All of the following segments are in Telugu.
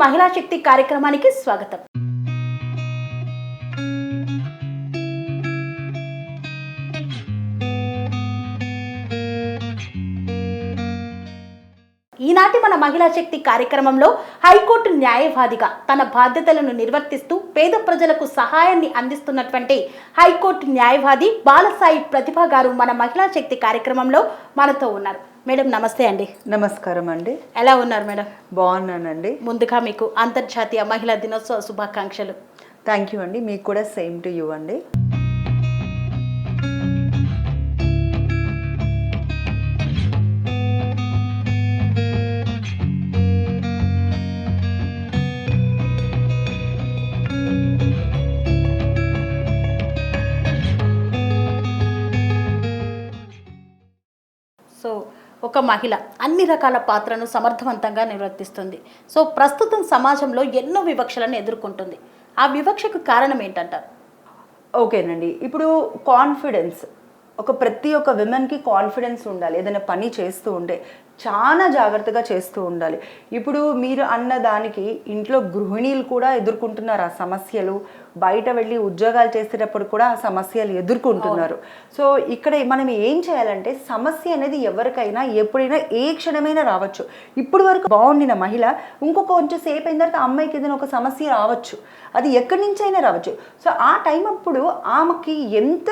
మహిళా శక్తి కార్యక్రమానికి స్వాగతం. ఈనాటి మన మహిళా శక్తి కార్యక్రమంలో హైకోర్టు న్యాయవాదిగా తన బాధ్యతలను నిర్వర్తిస్తూ పేద ప్రజలకు సహాయాన్ని అందిస్తున్నటువంటి హైకోర్టు న్యాయవాది బాలసాయి ప్రతిభ గారు మన మహిళా శక్తి కార్యక్రమంలో మనతో ఉన్నారు. మేడం నమస్తే అండి. నమస్కారం అండి. ఎలా ఉన్నారు మేడం? బాగున్నానండి. ముందుగా మీకు అంతర్జాతీయ మహిళా దినోత్సవ శుభాకాంక్షలు. థ్యాంక్ యూ అండి. మీకు కూడా సేమ్ టు యూ అండి. ఒక మహిళ అన్ని రకాల పాత్రను సమర్థవంతంగా నిర్వర్తిస్తుంది. సో ప్రస్తుతం సమాజంలో ఎన్నో వివక్షలను ఎదుర్కొంటుంది. ఆ వివక్షకు కారణం ఏంటంటారు? ఓకేనండి. ఇప్పుడు కాన్ఫిడెన్స్. ఒక ప్రతి ఒక్క విమెన్కి కాన్ఫిడెన్స్ ఉండాలి. ఏదైనా పని చేస్తూ ఉంటే చాలా జాగ్రత్తగా చేస్తూ ఉండాలి. ఇప్పుడు మీరు అన్న దానికి ఇంట్లో గృహిణీలు కూడా ఎదుర్కొంటున్నారు ఆ సమస్యలు. బయట వెళ్ళి ఉద్యోగాలు చేసేటప్పుడు కూడా ఆ సమస్యలు ఎదుర్కొంటున్నారు. సో ఇక్కడ మనం ఏం చేయాలంటే సమస్య అనేది ఎవరికైనా ఎప్పుడైనా ఏ క్షణమైనా రావచ్చు. ఇప్పుడు వరకు బాగుండిన మహిళ ఇంకొక కొంచెం సేపు అయిన తర్వాత అమ్మాయికి ఏదైనా ఒక సమస్య రావచ్చు. అది ఎక్కడి నుంచి అయినా రావచ్చు. సో ఆ టైం అప్పుడు ఆమెకి ఎంత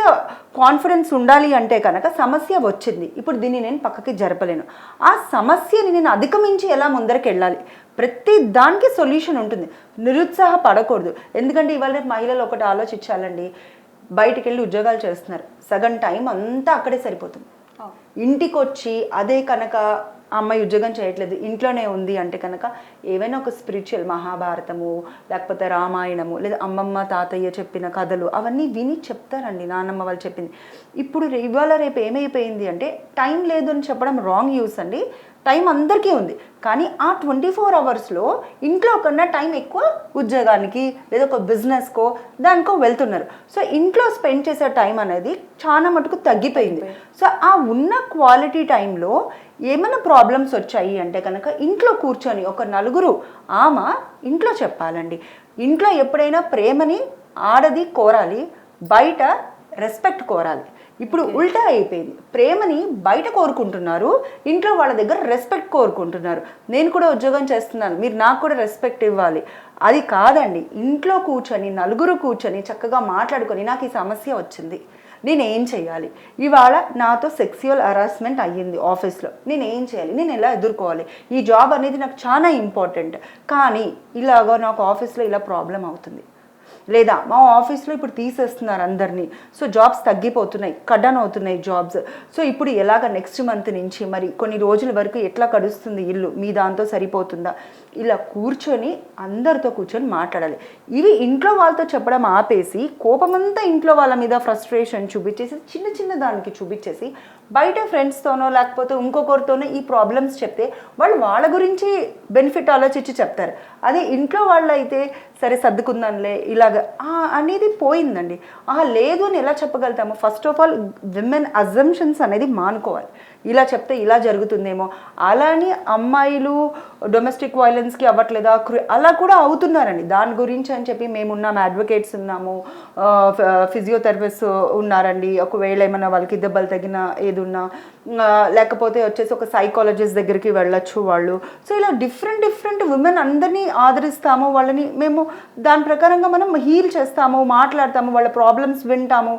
కాన్ఫిడెన్స్ ఉండాలి అంటే కనుక సమస్య వచ్చింది. ఇప్పుడు దీన్ని నేను పక్కకి జరపలేను. ఆ సమస్యని నేను అధిగమించి ఎలా ముందరికి వెళ్ళాలి ప్రతి దానికి సొల్యూషన్ ఉంటుంది. నిరుత్సాహపడకూడదు ఎందుకంటే ఇవాళ మహిళలు ఒకటి ఆలోచించాలండి. బయటికి వెళ్ళి ఉద్యోగాలు చేస్తున్నారు. సగం టైం అంతా అక్కడే సరిపోతుంది. ఇంటికి వచ్చి అదే కనుక ఆ అమ్మాయి ఉద్యోగం చేయట్లేదు ఇంట్లోనే ఉంది అంటే కనుక ఏవైనా ఒక స్పిరిచువల్ మహాభారతము లేకపోతే రామాయణము లేదా అమ్మమ్మ తాతయ్య చెప్పిన కథలు అవన్నీ విని చెప్తారండి నాన్నమ్మ వాళ్ళు చెప్పింది. ఇప్పుడు ఇవాళ రేపు ఏమైపోయింది అంటే టైం లేదు అని చెప్పడం రాంగ్ యూస్ అండి. టైం అందరికీ ఉంది. కానీ ఆ ట్వంటీ ఫోర్ అవర్స్లో ఇంట్లో కన్నా టైం ఎక్కువ ఉద్యోగానికి లేదా ఒక బిజినెస్కో దానికో వెళ్తున్నారు. సో ఇంట్లో స్పెండ్ చేసే టైం అనేది చాలా మటుకు తగ్గిపోయింది. సో ఆ ఉన్న క్వాలిటీ టైంలో ఏమైనా ప్రాబ్లమ్స్ వచ్చాయి అంటే కనుక ఇంట్లో కూర్చొని ఒక నలుగురు ఆమె ఇంట్లో చెప్పాలండి. ఇంట్లో ఎప్పుడైనా ప్రేమని ఆడది కోరాలి బయట రెస్పెక్ట్ కోరాలి. ఇప్పుడు ఉల్టా అయిపోయింది. ప్రేమని బయట కోరుకుంటున్నారు ఇంట్లో వాళ్ళ దగ్గర రెస్పెక్ట్ కోరుకుంటున్నారు. నేను కూడా ఉద్యోగం చేస్తున్నాను మీరు నాకు కూడా రెస్పెక్ట్ ఇవ్వాలి. అది కాదండి ఇంట్లో కూర్చొని నలుగురు కూర్చొని చక్కగా మాట్లాడుకొని నాకు ఈ సమస్య వచ్చింది. నేను ఏం చేయాలి? ఇవాళ నాతో సెక్సువల్ హరాస్మెంట్ అయ్యింది ఆఫీస్లో నేను ఏం చేయాలి? నేను ఎలా ఎదుర్కోవాలి? ఈ జాబ్ అనేది నాకు చాలా ఇంపార్టెంట్ కానీ ఇలాగ నాకు ఆఫీస్లో ఇలా ప్రాబ్లం అవుతుంది. లేదా మా ఆఫీస్లో ఇప్పుడు తీసేస్తున్నారు అందరినీ. సో జాబ్స్ తగ్గిపోతున్నాయి కడన్ అవుతున్నాయి జాబ్స్ సో ఇప్పుడు ఎలాగ నెక్స్ట్ మంత్ నుంచి మరి కొన్ని రోజుల వరకు ఎట్లా కడుస్తుంది ఇల్లు? మీ దాంతో సరిపోతుందా? ఇలా కూర్చొని అందరితో కూర్చొని మాట్లాడాలి. ఇవి ఇంట్లో వాళ్ళతో చెప్పడం ఆపేసి కోపమంతా ఇంట్లో వాళ్ళ మీద ఫ్రస్ట్రేషన్ చూపించేసి చిన్న చిన్న దానికి చూపించేసి బయట ఫ్రెండ్స్తోనో లేకపోతే ఇంకొకరితోనో ఈ ప్రాబ్లమ్స్ చెప్తే వాళ్ళు వాళ్ళ గురించి బెనిఫిట్ ఆలోచించి చెప్తారు. అదే ఇంట్లో వాళ్ళు అయితే సరే సర్దుకుందాంలే ఇలాగ అనేది పోయిందండి. ఆ లేదు అని ఎలా చెప్పగలుగుతాము? First of all women assumptions అనేది మానుకోవాలి. ఇలా చెప్తే ఇలా జరుగుతుందేమో. అలా అని అమ్మాయిలు డొమెస్టిక్ వైలెన్స్కి అవ్వట్లేదా? అలా కూడా అవుతున్నారండి దాని గురించి అని చెప్పి మేమున్నాము అడ్వకేట్స్ ఉన్నాము ఫిజియోథెరపిస్ట్ ఉన్నారండి. ఒకవేళ ఏమైనా వాళ్ళకి దెబ్బలు తగిన ఏది ఉన్నా లేకపోతే వచ్చేసి ఒక సైకాలజిస్ట్ దగ్గరికి వెళ్ళొచ్చు వాళ్ళు. సో ఇలా డిఫరెంట్ డిఫరెంట్ ఉమెన్ అందరినీ ఆదరిస్తాము వాళ్ళని మేము దాని ప్రకారంగా మనం హీల్ చేస్తాము మాట్లాడతాము వాళ్ళ ప్రాబ్లమ్స్ వింటాము.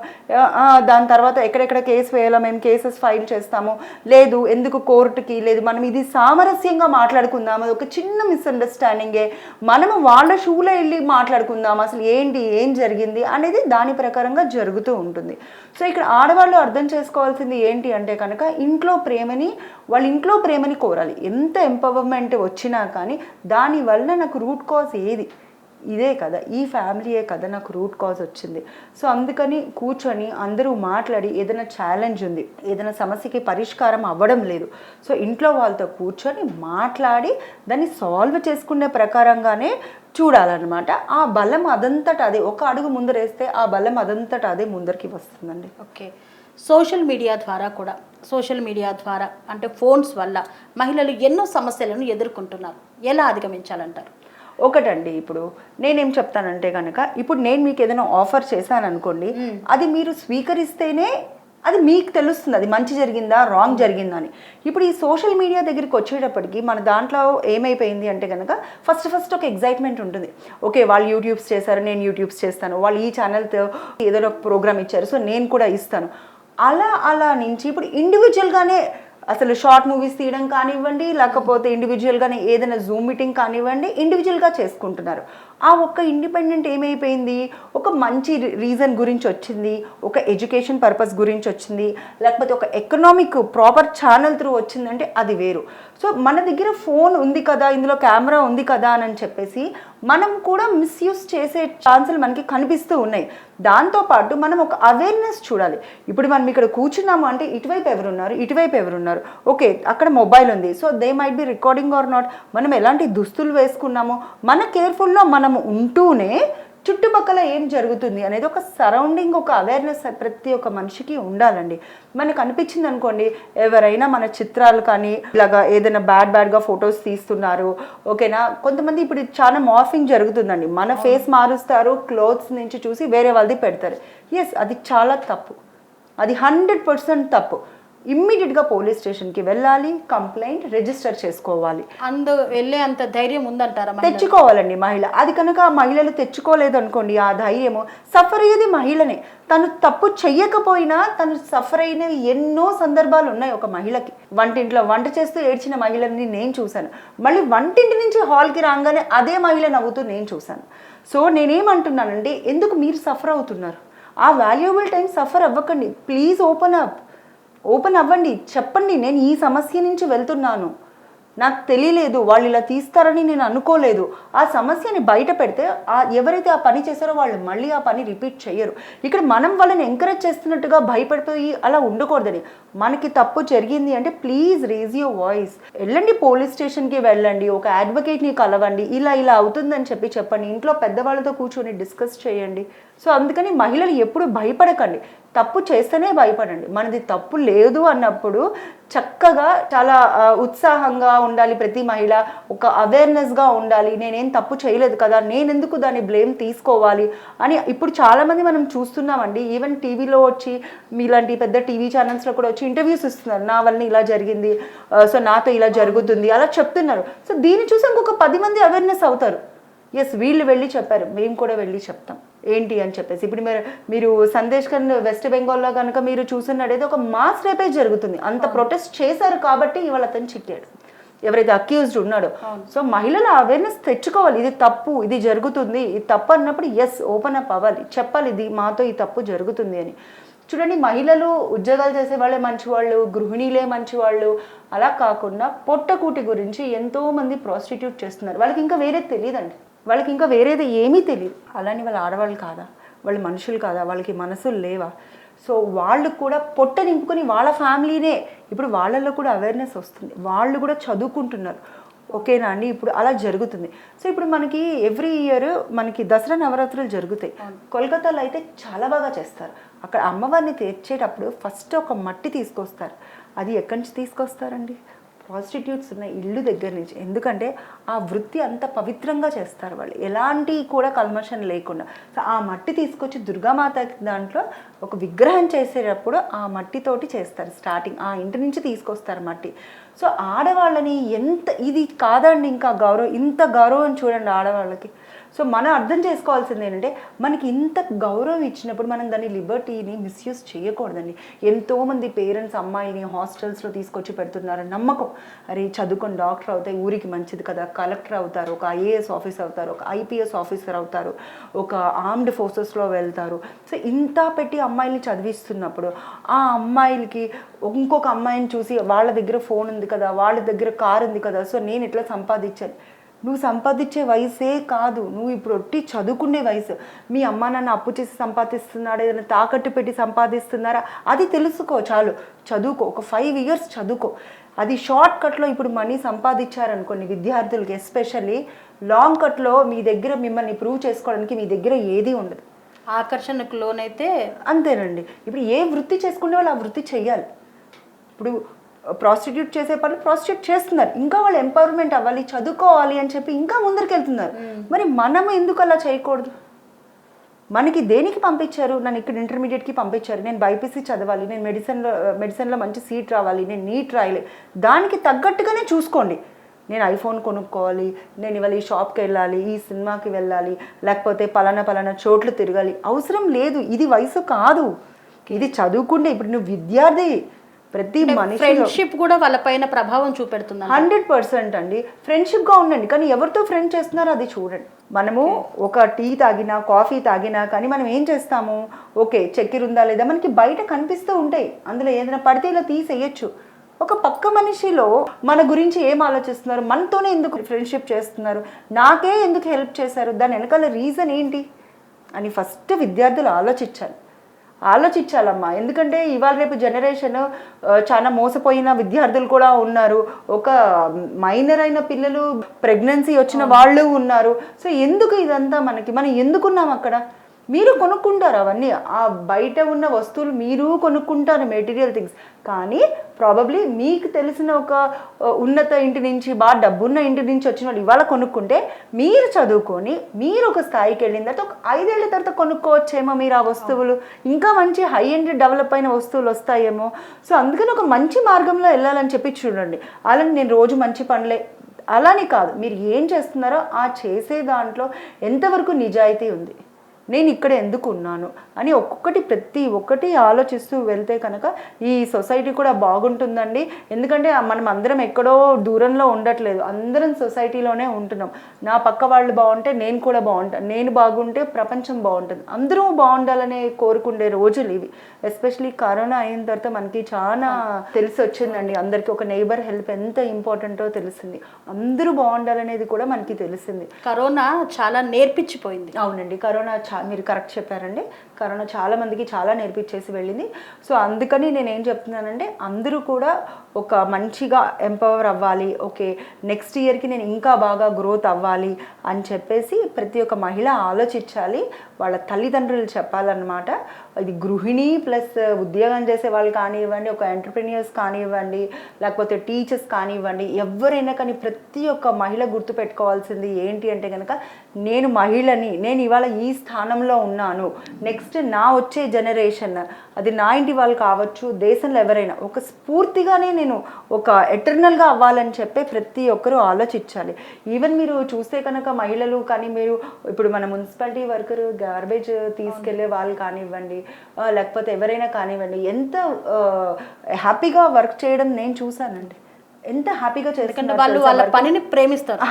దాని తర్వాత ఎక్కడెక్కడ కేసు వేయాలో మేము కేసెస్ ఫైల్ చేస్తాము. లేదు ఎందుకు కోర్టుకి లేదు మనం ఇది సామరస్యంగా మాట్లాడుకుందాం. అది ఒక చిన్న మిస్అండర్స్టాండింగే మనము వాళ్ళ షూలో వెళ్ళి మాట్లాడుకుందాం. అసలు ఏంటి ఏం జరిగింది అనేది దాని ప్రకారంగా జరుగుతూ ఉంటుంది. సో ఇక్కడ ఆడవాళ్ళు అర్థం చేసుకోవాల్సింది ఏంటి అంటే కనుక ఇంట్లో ప్రేమని వాళ్ళ ఇంట్లో ప్రేమని కోరాలి. ఎంత ఎంపవర్మెంట్ వచ్చినా కానీ దానివల్ల నాకు రూట్ కాజ్ ఏది? ఇదే కదా. ఈ ఫ్యామిలీయే కదా నాకు రూట్ కాజ్ వచ్చింది. సో అందుకని కూర్చొని అందరూ మాట్లాడి ఏదైనా ఛాలెంజ్ ఉంది ఏదైనా సమస్యకి పరిష్కారం అవ్వడం లేదు. సో ఇంట్లో వాళ్ళతో కూర్చొని మాట్లాడి దాన్ని సాల్వ్ చేసుకునే ప్రకారంగానే చూడాలన్నమాట. ఆ బలం అదంతట అదే. ఒక అడుగు ముందరేస్తే ఆ బలం అదంతట అదే ముందరికి వస్తుందండి. ఓకే. సోషల్ మీడియా ద్వారా కూడా సోషల్ మీడియా ద్వారా అంటే ఫోన్స్ వల్ల మహిళలు ఎన్నో సమస్యలను ఎదుర్కొంటున్నారు. ఎలా అధిగమించాలంటారు? ఒకటండి ఇప్పుడు నేనేం చెప్తానంటే కనుక ఇప్పుడు నేను మీకు ఏదైనా ఆఫర్ చేశాను అనుకోండి అది మీరు స్వీకరిస్తేనే అది మీకు తెలుస్తుంది అది మంచి జరిగిందా రాంగ్ జరిగిందా అని. ఇప్పుడు ఈ సోషల్ మీడియా దగ్గరికి వచ్చేటప్పటికి మన దాంట్లో ఏమైపోయింది అంటే కనుక ఫస్ట్ ఫస్ట్ ఒక ఎగ్జైట్మెంట్ ఉంటుంది. ఓకే వాళ్ళు యూట్యూబ్స్ చేశారు నేను యూట్యూబ్స్ చేస్తాను వాళ్ళు ఈ ఛానల్తో ఏదో ఒక ప్రోగ్రామ్ ఇచ్చారు సో నేను కూడా ఇస్తాను. అలా అలా నుంచి ఇప్పుడు ఇండివిజువల్గానే అసలు షార్ట్ మూవీస్ తీయడం కానివ్వండి లేకపోతే ఇండివిజువల్గానే ఏదైనా జూమ్ మీటింగ్ కానివ్వండి ఇండివిజువల్గా చేసుకుంటున్నారు. ఆ ఒక్క ఇండిపెండెంట్ ఏమైపోయింది? ఒక మంచి రీజన్ గురించి వచ్చింది ఒక ఎడ్యుకేషన్ పర్పస్ గురించి వచ్చింది లేకపోతే ఒక ఎకనామిక్ ప్రాపర్ ఛానల్ త్రూ వచ్చిందంటే అది వేరు. సో మన దగ్గర ఫోన్ ఉంది కదా ఇందులో కెమెరా ఉంది కదా అని చెప్పేసి మనం కూడా మిస్యూజ్ చేసే ఛాన్సులు మనకి కనిపిస్తూ ఉన్నాయి. దాంతోపాటు మనం ఒక అవేర్నెస్ చూడాలి. ఇప్పుడు మనం ఇక్కడ కూర్చున్నాము అంటే ఇటువైపు ఎవరున్నారు? ఇటువైపు ఎవరున్నారు? ఓకే అక్కడ మొబైల్ ఉంది. So they might be recording or not మనం ఎలాంటి దుస్తులు వేసుకున్నాము? మన కేర్ఫుల్లో మనం ఉంటూనే చుట్టుపక్కల ఏం జరుగుతుంది అనేది ఒక సరౌండింగ్ ఒక అవేర్నెస్ ప్రతి ఒక్క మనిషికి ఉండాలండి. మనకు అనిపించింది అనుకోండి ఎవరైనా మన చిత్రాలు కానీ ఇలాగా ఏదైనా బ్యాడ్ బ్యాడ్గా ఫొటోస్ తీస్తున్నారు ఓకేనా కొంతమంది ఇప్పుడు చాలా మార్ఫింగ్ జరుగుతుందండి. మన ఫేస్ మారుస్తారు క్లోత్స్ నుంచి చూసి వేరే వాళ్ళది పెడతారు. ఎస్ అది చాలా తప్పు. అది హండ్రెడ్ పర్సెంట్ తప్పు. ఇమ్మీడియట్గా పోలీస్ స్టేషన్కి వెళ్ళాలి కంప్లైంట్ రిజిస్టర్ చేసుకోవాలి. అందు వెళ్ళే అంత ధైర్యం ఉందంటారా? తెచ్చుకోవాలండి మహిళ. అది కనుక ఆ మహిళలు తెచ్చుకోలేదు అనుకోండి ఆ ధైర్యము సఫర్ అయ్యేది మహిళనే. తను తప్పు చెయ్యకపోయినా తను సఫర్ అయిన ఎన్నో సందర్భాలు ఉన్నాయి ఒక మహిళకి. వంటింట్లో వంట చేస్తూ ఏడ్చిన మహిళని నేను చూశాను. మళ్ళీ వంటింటి నుంచి హాల్కి రాగానే అదే మహిళ నవ్వుతూ నేను చూశాను. సో నేనేమంటున్నానంటే ఎందుకు మీరు సఫర్ అవుతున్నారు? ఆ వాల్యుబుల్ టైం సఫర్ అవ్వకండి. Please open up. ఓపెన్ అవ్వండి చెప్పండి నేను ఈ సమస్య నుంచి వెళ్తున్నాను. నాకు తెలియలేదు వాళ్ళు ఇలా తీస్తారని నేను అనుకోలేదు. ఆ సమస్యని బయట పెడితే ఆ ఎవరైతే ఆ పని చేశారో వాళ్ళు మళ్ళీ ఆ పని రిపీట్ చేయరు ఇక్కడ మనం వాళ్ళని ఎంకరేజ్ చేస్తున్నట్టుగా భయపడిపోయి అలా ఉండకూడదని. మనకి తప్పు జరిగింది అంటే ప్లీజ్ రేజ్ యువర్ వాయిస్ వెళ్ళండి పోలీస్ స్టేషన్కి వెళ్ళండి ఒక అడ్వకేట్ని కలవండి ఇలా ఇలా అవుతుందని చెప్పి చెప్పండి. ఇంట్లో పెద్దవాళ్ళతో కూర్చొని డిస్కస్ చేయండి. సో అందుకని మహిళలు ఎప్పుడు భయపడకండి. తప్పు చేస్తేనే భయపడండి. మనది తప్పు లేదు అన్నప్పుడు చక్కగా చాలా ఉత్సాహంగా ఉండాలి ప్రతి మహిళ. ఒక అవేర్నెస్గా ఉండాలి. నేనేం తప్పు చేయలేదు కదా నేను ఎందుకు దాన్ని బ్లేమ్ తీసుకోవాలి అని ఇప్పుడు చాలామంది మనం చూస్తున్నామండి. ఈవెన్ టీవీలో వచ్చి మీలాంటి పెద్ద టీవీ ఛానల్స్లో కూడా వచ్చి ఇంటర్వ్యూస్ ఇస్తున్నారు. నా వల్ల ఇలా జరిగింది సో నాతో ఇలా జరుగుతుంది అలా చెప్తున్నారు. సో దీన్ని చూసి ఇంకొక పది మంది అవేర్నెస్ అవుతారు. ఎస్ వీళ్ళు వెళ్ళి చెప్పారు. మేము కూడా వెళ్ళి చెప్తాం. ఏంటి అని చెప్పేసి. ఇప్పుడు మీరు మీరు సందేశ్ ఖండ్ వెస్ట్ బెంగాల్లో కనుక మీరు చూసినట్టయితే ఒక మాస్ రేపే జరుగుతుంది. అంత ప్రొటెస్ట్ చేశారు కాబట్టి ఇవాళ అతను చిక్కాడు. ఎవరైతే అక్యూజ్డ్ ఉన్నాడో. సో మహిళల అవేర్నెస్ తెచ్చుకోవాలి. ఇది తప్పు ఇది జరుగుతుంది. ఇది తప్పు అన్నప్పుడు ఎస్ ఓపెన్ అప్ అవ్వాలి. చెప్పాలి ఇది మాతో ఈ తప్పు జరుగుతుంది అని. చూడండి మహిళలు ఉద్యోగాలు చేసే వాళ్ళే మంచివాళ్ళు గృహిణీలే మంచివాళ్ళు. అలా కాకుండా పొట్టకూటి గురించి ఎంతో మంది ప్రాస్టిట్యూట్ చేస్తున్నారు. వాళ్ళకి ఇంకా వేరేది తెలియదండి. వాళ్ళకి ఇంకా వేరేది ఏమీ తెలియదు అలాని వాళ్ళ ఆడవాళ్ళు కాదా? వాళ్ళు మనుషులు కాదా? వాళ్ళకి మనసులు లేవా? సో వాళ్ళు కూడా పొట్ట నింపుకొని వాళ్ళ ఫ్యామిలీనే. ఇప్పుడు వాళ్ళల్లో కూడా అవేర్నెస్ వస్తుంది. వాళ్ళు కూడా చదువుకుంటున్నారు. ఓకేనా అండి ఇప్పుడు అలా జరుగుతుంది. సో ఇప్పుడు మనకి ఎవ్రీ ఇయర్ మనకి దసరా నవరాత్రులు జరుగుతాయి. కోల్కతాలో అయితే చాలా బాగా చేస్తారు. అక్కడ అమ్మవారిని తెచ్చేటప్పుడు ఫస్ట్ ఒక మట్టి తీసుకొస్తారు. అది ఎక్కడి నుంచి తీసుకొస్తారండి? ప్రాస్టిట్యూట్స్ ఉన్న ఇల్లు దగ్గర నుంచి. ఎందుకంటే ఆ వృత్తి అంత పవిత్రంగా చేస్తారు వాళ్ళు. ఎలాంటి కూడా కల్మషన్ లేకుండా. సో ఆ మట్టి తీసుకొచ్చి దుర్గామాత దాంట్లో ఒక విగ్రహం చేసేటప్పుడు ఆ మట్టితోటి చేస్తారు స్టార్టింగ్ ఆ ఇంటి నుంచి తీసుకొస్తారు మట్టి. సో ఆడవాళ్ళని ఎంత ఇది కాదండి ఇంకా గౌరవం. ఇంత గౌరవం చూడండి ఆడవాళ్ళకి. సో మనం అర్థం చేసుకోవాల్సింది ఏంటంటే మనకి ఇంత గౌరవం ఇచ్చినప్పుడు మనం దాని లిబర్టీని మిస్యూజ్ చేయకూడదండి. ఎంతోమంది పేరెంట్స్ అమ్మాయిని హాస్టల్స్లో తీసుకొచ్చి పెడుతున్నారు. నమ్మకం. అరే చదువుకొని డాక్టర్ అవుతాయి ఊరికి మంచిది కదా. కలెక్టర్ అవుతారు ఒక ఐఏఎస్ ఆఫీసర్ అవుతారు ఒక ఐపీఎస్ ఆఫీసర్ అవుతారు ఒక ఆర్మ్డ్ ఫోర్సెస్లో వెళ్తారు. సో ఇంత పెట్టి అమ్మాయిల్ని చదివిస్తున్నప్పుడు ఆ అమ్మాయిలకి ఇంకొక అమ్మాయిని చూసి వాళ్ళ దగ్గర ఫోన్ ఉంది కదా వాళ్ళ దగ్గర కార్ ఉంది కదా సో నేను ఇట్లా సంపాదించాను నువ్వు సంపాదించే వయసే కాదు. నువ్వు ఇప్పుడు ఒట్టి చదువుకునే వయసు. మీ అమ్మ నాన్న అప్పు చేసి సంపాదిస్తున్నాడా? ఏదైనా తాకట్టు పెట్టి సంపాదిస్తున్నారా? అది తెలుసుకో చాలు. చదువుకో. ఒక ఫైవ్ ఇయర్స్ చదువుకో. అది షార్ట్ కట్లో ఇప్పుడు మనీ సంపాదించారనుకోండి విద్యార్థులకి ఎస్పెషల్లీ లాంగ్ కట్లో మీ దగ్గర మిమ్మల్ని ప్రూవ్ చేసుకోవడానికి మీ దగ్గర ఏది ఉండదు. ఆకర్షణకు లోనైతే అంతేనండి. ఇప్పుడు ఏ వృత్తి చేసుకునే వాళ్ళు ఆ వృత్తి చెయ్యాలి. ఇప్పుడు ప్రాస్టిట్యూట్ చేసే పనులు ప్రాస్టిట్యూట్ చేస్తున్నారు. ఇంకా వాళ్ళు ఎంపవర్మెంట్ అవ్వాలి చదువుకోవాలి అని చెప్పి ఇంకా ముందరికి వెళ్తున్నారు మరి మనం ఎందుకు అలా చేయకూడదు? మనకి దేనికి పంపించారు? నన్ను ఇక్కడ ఇంటర్మీడియట్కి పంపించారు. నేను బైపీసీ చదవాలి నేను మెడిసిన్లో మెడిసిన్లో మంచి సీట్ రావాలి నేను నీట్ రాయాలి. దానికి తగ్గట్టుగానే చూసుకోండి. నేను ఐఫోన్ కొనుక్కోవాలి నేను ఇవాళ ఈ షాప్కి వెళ్ళాలి ఈ సినిమాకి వెళ్ళాలి లేకపోతే పలానా పలానా చోట్లు తిరగాలి. అవసరం లేదు. ఇది వయసు కాదు. ఇది చదువుకుంటే ఇప్పుడు నువ్వు విద్యార్థి. ప్రతి మనిషి ఫ్రెండ్షిప్ కూడా వాళ్ళపైన ప్రభావం చూపెడుతుంది హండ్రెడ్ పర్సెంట్ అండి. ఫ్రెండ్షిప్గా ఉండండి. కానీ ఎవరితో ఫ్రెండ్ చేస్తున్నారో అది చూడండి. మనము ఒక టీ తాగినా కాఫీ తాగినా కానీ మనం ఏం చేస్తాము? ఓకే చక్కెర ఉందా లేదా? మనకి బయట కనిపిస్తూ ఉంటాయి. అందులో ఏదైనా పడితే ఇలా తీసేయచ్చు. ఒక పక్క మనిషిలో మన గురించి ఏం ఆలోచిస్తున్నారు? మనతోనే ఎందుకు ఫ్రెండ్షిప్ చేస్తున్నారు? నాకే ఎందుకు హెల్ప్ చేశారు? దాని వెనకాల రీజన్ ఏంటి? అని ఫస్ట్ విద్యార్థులు ఆలోచించాలి. ఆలోచించాలమ్మా. ఎందుకంటే ఇవాళ రేపు జనరేషన్ చాలా మోసపోయిన విద్యార్థులు కూడా ఉన్నారు. ఒక మైనర్ అయిన పిల్లలు ప్రెగ్నెన్సీ వచ్చిన వాళ్ళు ఉన్నారు. సో ఎందుకు ఇదంతా మనకి? మనం ఎందుకున్నాం అక్కడ? మీరు కొనుక్కుంటారు అవన్నీ. ఆ బయట ఉన్న వస్తువులు మీరు కొనుక్కుంటారు మెటీరియల్ థింగ్స్ కానీ ప్రాబబ్లీ మీకు తెలిసిన ఒక ఉన్నత ఇంటి నుంచి బాగా డబ్బున్న ఇంటి నుంచి వచ్చిన వాళ్ళు ఇవాళ కొనుక్కుంటే మీరు చదువుకొని మీరు ఒక స్థాయికి వెళ్ళిన తర్వాత ఒక ఐదేళ్ళ తర్వాత కొనుక్కోవచ్చేమో మీరు ఆ వస్తువులు. ఇంకా మంచి హై ఎండ్ డెవలప్ అయిన వస్తువులు వస్తాయేమో. సో అందుకని ఒక మంచి మార్గంలో వెళ్ళాలని చెప్పి చూడండి. అలానే నేను రోజు మంచి పనులే అలానే కాదు. మీరు ఏం చేస్తున్నారో ఆ చేసే దాంట్లో ఎంతవరకు నిజాయితీ ఉంది? నేను ఇక్కడ ఎందుకు ఉన్నాను అని ఒక్కొక్కటి ప్రతి ఒక్కటి ఆలోచిస్తూ వెళ్తే కనుక ఈ సొసైటీ కూడా బాగుంటుందండి. ఎందుకంటే మనం అందరం ఎక్కడో దూరంలో ఉండట్లేదు. అందరం సొసైటీలోనే ఉంటున్నాం. నా పక్క వాళ్ళు బాగుంటే నేను కూడా బాగుంటాను నేను బాగుంటే ప్రపంచం బాగుంటుంది. అందరూ బాగుండాలనే కోరుకునే రోజులు ఇవి. ఎస్పెషలీ కరోనా అయిన తర్వాత మనకి చాలా తెలిసి వచ్చిందండి. అందరికీ ఒక నైబర్ హెల్ప్ ఎంత ఇంపార్టెంటో తెలిసింది. అందరూ బాగుండాలనేది కూడా మనకి తెలిసింది. కరోనా చాలా నేర్పించిపోయింది. అవునండి. కరోనా చా మీరు కరెక్ట్ చెప్పారండి. కరోనా చాలా మందికి చాలా నేర్పించేసి వెళ్ళింది. సో అందుకని నేను ఏం చెప్తున్నానంటే అందరూ కూడా ఒక మంచిగా ఎంపవర్ అవ్వాలి. ఓకే నెక్స్ట్ ఇయర్కి నేను ఇంకా బాగా గ్రోత్ అవ్వాలి అని చెప్పేసి ప్రతి ఒక్క మహిళ ఆలోచించాలి. వాళ్ళ తల్లిదండ్రులు చెప్పాలన్నమాట ఇది గృహిణి ప్లస్ ఉద్యోగం చేసే వాళ్ళు కానివ్వండి ఒక ఎంటర్ప్రెన్యూర్స్ కానివ్వండి లేకపోతే టీచర్స్ కానివ్వండి ఎవరైనా కానీ ప్రతి ఒక్క మహిళ గుర్తుపెట్టుకోవాల్సింది ఏంటి అంటే కనుక నేను మహిళని నేను ఇవాళ ఈ స్థానంలో ఉన్నాను. నెక్స్ట్ నా వచ్చే జనరేషన్ అది నా ఇంటి వాళ్ళు కావచ్చు దేశంలో ఎవరైనా ఒక స్ఫూర్తిగానే నేను ఒక ఎటర్నల్గా అవ్వాలని చెప్పి ప్రతి ఒక్కరూ ఆలోచించాలి. ఈవెన్ మీరు చూస్తే కనుక మహిళలు కానీ మీరు ఇప్పుడు మన మున్సిపాలిటీ వర్కర్ గార్బేజ్ తీసుకెళ్ళే వాళ్ళు కానివ్వండి లేకపోతే ఎవరైనా కానివ్వండి ఎంత హ్యాపీగా వర్క్ చేయడం నేను చూశానండి. ఎంత హ్యాపీగా చేస్తున్నారు వాళ్ళు వాళ్ళ? పనిని ప్రేమిస్తారు.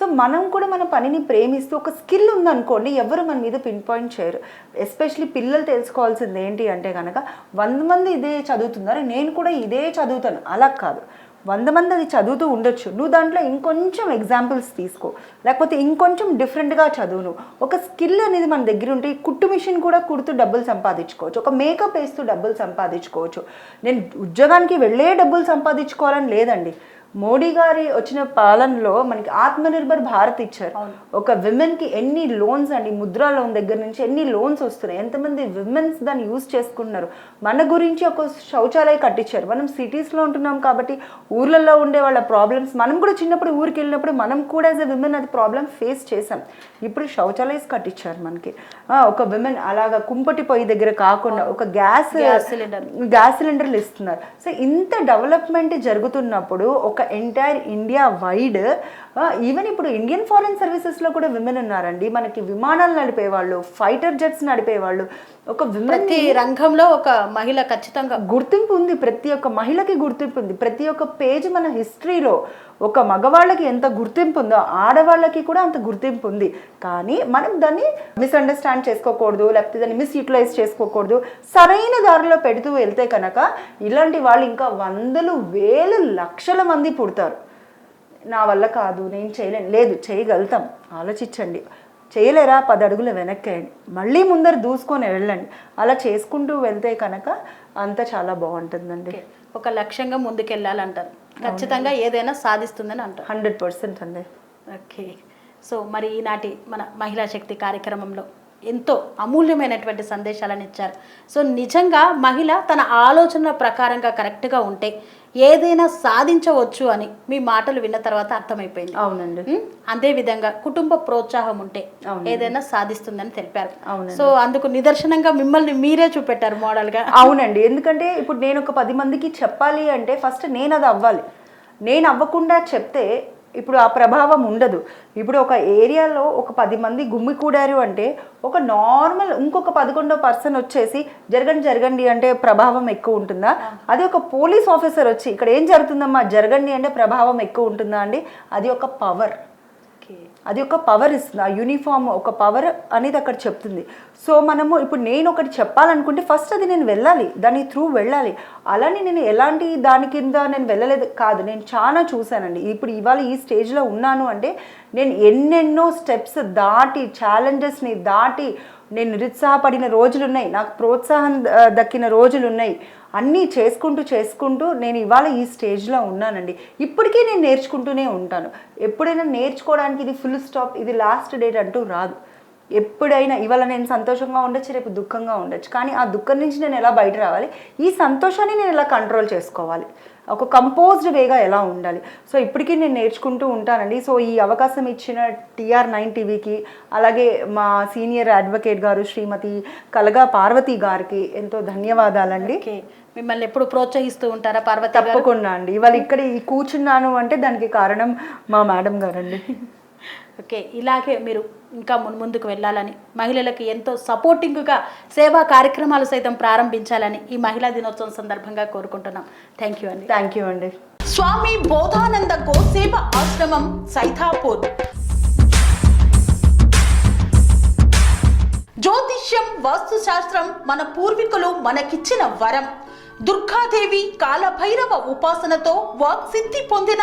సో మనం కూడా మన పనిని ప్రేమిస్తూ ఒక స్కిల్ ఉందనుకోండి ఎవరు మన మీద పిన్ పాయింట్ చేయరు. ఎస్పెషలీ పిల్లలు తెలుసుకోవాల్సింది ఏంటి అంటే కనుక వంద మంది ఇదే చదువుతున్నారు నేను కూడా ఇదే చదువుతాను. అలా కాదు. వంద మంది అది చదువుతూ ఉండొచ్చు. నువ్వు దాంట్లో ఇంకొంచెం ఎగ్జాంపుల్స్ తీసుకో. లేకపోతే ఇంకొంచెం డిఫరెంట్గా చదువు నువ్వు. ఒక స్కిల్ అనేది మన దగ్గర ఉంటే కుట్టు మిషన్ కూడా కుడుతూ డబ్బులు సంపాదించుకోవచ్చు. ఒక మేకప్ వేస్తూ డబ్బులు సంపాదించుకోవచ్చు. నేను ఉద్యోగానికి వెళ్ళే డబ్బులు సంపాదించుకోవాలని లేదండి. మోడీ గారి వచ్చిన పాలనలో మనకి ఆత్మనిర్భర్ భారత్ ఇచ్చారు. ఒక విమెన్కి ఎన్ని లోన్స్ అండి ముద్రా లోన్ దగ్గర నుంచి ఎన్ని లోన్స్ వస్తున్నాయి ఎంతమంది విమెన్స్ దాన్ని యూజ్ చేసుకుంటున్నారు? మన గురించి ఒక శౌచాలయ కట్టించారు. మనం cities లో ఉంటున్నాం కాబట్టి ఊర్లలో ఉండే వాళ్ళ ప్రాబ్లమ్స్ మనం కూడా చిన్నప్పుడు ఊరికి వెళ్ళినప్పుడు మనం కూడా యాజ్ ఎ విమెన్ అది ప్రాబ్లం ఫేస్ చేసాం ఇప్పుడు శౌచాలయస్ కట్టించారు మనకి. ఒక విమెన్ అలాగా కుంపటి పొయ్యి దగ్గర కాకుండా ఒక గ్యాస్. గ్యాస్ సిలిండర్లు ఇస్తున్నారు. సో ఇంత డెవలప్మెంట్ జరుగుతున్నప్పుడు ఒక ఎంటైర్ ఇండియా వైడ్ ఈవెన్ ఇప్పుడు ఇండియన్ ఫారెన్ సర్వీసెస్లో కూడా విమెన్ ఉన్నారండి. మనకి విమానాలు నడిపేవాళ్ళు ఫైటర్ జెట్స్ నడిపేవాళ్ళు. ఒక విమెన్ ప్రతి రంగంలో ఒక మహిళ ఖచ్చితంగా గుర్తింపు ఉంది. ప్రతి ఒక్క మహిళకి గుర్తింపు ఉంది. ప్రతి ఒక్క పేజ్ మన హిస్టరీలో ఒక మగవాళ్ళకి ఎంత గుర్తింపు ఉందో ఆడవాళ్ళకి కూడా అంత గుర్తింపు ఉంది. కానీ మనం దాన్ని మిస్అండర్స్టాండ్ చేసుకోకూడదు లేకపోతే దాన్ని మిస్యూటిలైజ్ చేసుకోకూడదు. సరైన దారిలో పెడుతూ వెళ్తే కనుక ఇలాంటి వాళ్ళు ఇంకా వందలు వేలు లక్షల మంది పుడతారు. నా వల్ల కాదు నేను చేయలేను. లేదు చేయగలుగుతాం. ఆలోచించండి. చేయలేరా? పది అడుగులు వెనక్కేయండి. మళ్ళీ ముందర దూసుకొని వెళ్ళండి. అలా చేసుకుంటూ వెళ్తే కనుక అంతా చాలా బాగుంటుందండి. ఒక లక్ష్యంగా ముందుకెళ్ళాలంటారు. ఖచ్చితంగా ఏదైనా సాధిస్తుందని అంటారు. హండ్రెడ్ పర్సెంట్ అండి. ఓకే. సో మరి ఈనాటి మన మహిళా శక్తి కార్యక్రమంలో ఎంతో అమూల్యమైనటువంటి సందేశాలను ఇచ్చారు. సో నిజంగా మహిళ తన ఆలోచన ప్రకారంగా కరెక్ట్గా ఉంటే ఏదైనా సాధించవచ్చు అని మీ మాటలు విన్న తర్వాత అర్థమైపోయింది అవునండి? అదే విధంగా కుటుంబ ప్రోత్సాహం ఉంటే. ఏదైనా సాధిస్తుందని తెలిపారు. సో అందుకు నిదర్శనంగా మిమ్మల్ని మీరే చూపెట్టారు మోడల్గా అవునండి ఎందుకంటే ఇప్పుడు నేను ఒక పది మందికి చెప్పాలి అంటే ఫస్ట్ నేను అది అవ్వాలి నేను అవ్వకుండా చెప్తే ఇప్పుడు ఆ ప్రభావం ఉండదు. ఇప్పుడు ఒక ఏరియాలో ఒక పది మంది గుమ్మి కూడారు అంటే ఒక నార్మల్ ఇంకొక పదకొండో పర్సన్ వచ్చేసి జరగండి జరగండి అంటే ప్రభావం ఎక్కువ ఉంటుందా? అది ఒక పోలీస్ ఆఫీసర్ వచ్చి ఇక్కడ ఏం జరుగుతుందమ్మా? జరగండి అంటే ప్రభావం ఎక్కువ ఉంటుందా అండి? అది ఒక పవర్. అది ఒక పవర్ ఇస్తుంది ఆ యూనిఫామ్ ఒక పవర్ అనేది అక్కడ చెప్తుంది. సో మనము ఇప్పుడు నేను ఒకటి చెప్పాలనుకుంటే ఫస్ట్ అది నేను వెళ్ళాలి. దాని త్రూ వెళ్ళాలి. అలానే నేను ఎలాంటి దాని కింద నేను వెళ్ళలేదు. కాదు నేను చాలా చూశానండి. ఇప్పుడు ఇవాళ ఈ స్టేజ్లో ఉన్నాను అంటే నేను ఎన్నెన్నో స్టెప్స్ దాటి ఛాలెంజెస్ని దాటి నేను నిరుత్సాహపడిన రోజులు ఉన్నాయి నాకు ప్రోత్సాహం దక్కిన రోజులు ఉన్నాయి అన్నీ చేసుకుంటూ చేసుకుంటూ నేను ఇవాళ ఈ స్టేజ్లో ఉన్నానండి. ఇప్పటికీ నేను నేర్చుకుంటూనే ఉంటాను. ఎప్పుడైనా నేర్చుకోవడానికి ఇది ఫుల్ స్టాప్ ఇది లాస్ట్ డేట్ అంటూ రాదు. ఎప్పుడైనా ఇవాళ నేను సంతోషంగా ఉండొచ్చు రేపు దుఃఖంగా ఉండొచ్చు. కానీ ఆ దుఃఖం నుంచి నేను ఎలా బయట రావాలి? ఈ సంతోషాన్ని నేను ఎలా కంట్రోల్ చేసుకోవాలి? ఒక కంపోజ్డ్ వేగా ఎలా ఉండాలి? సో ఇప్పటికీ నేను నేర్చుకుంటూ ఉంటానండి. సో ఈ అవకాశం ఇచ్చిన టీఆర్ నైన్ టీవీకి అలాగే మా సీనియర్ అడ్వకేట్ గారు శ్రీమతి కలగా పార్వతి గారికి ఎంతో ధన్యవాదాలండి. మిమ్మల్ని ఎప్పుడు ప్రోత్సహిస్తూ ఉంటారా పార్వతి తప్పకుండా అండి. ఇవాళ ఇక్కడ కూర్చున్నాను అంటే దానికి కారణం మా మేడం గారండి. ఓకే. ఇలాగే మీరు ఇంకా మున్ ముందుకు వెళ్ళాలని. మహిళలకు ఎంతో సపోర్టింగ్గా సేవా కార్యక్రమాలు సైతం ప్రారంభించాలని ఈ మహిళా దినోత్సవం సందర్భంగా కోరుకుంటున్నాం. థ్యాంక్ యూ అండి. థ్యాంక్ యూ అండి. స్వామి బోధానంద గోసేవ ఆశ్రమం సైథాపూర్ జ్యోతిష్యం వాస్తుశాస్త్రం మన పూర్వీకులు మనకిచ్చిన వరం. దుర్గాదేవి కాలభైరవ ఉపాసనతో వాక్సిద్ధి పొందిన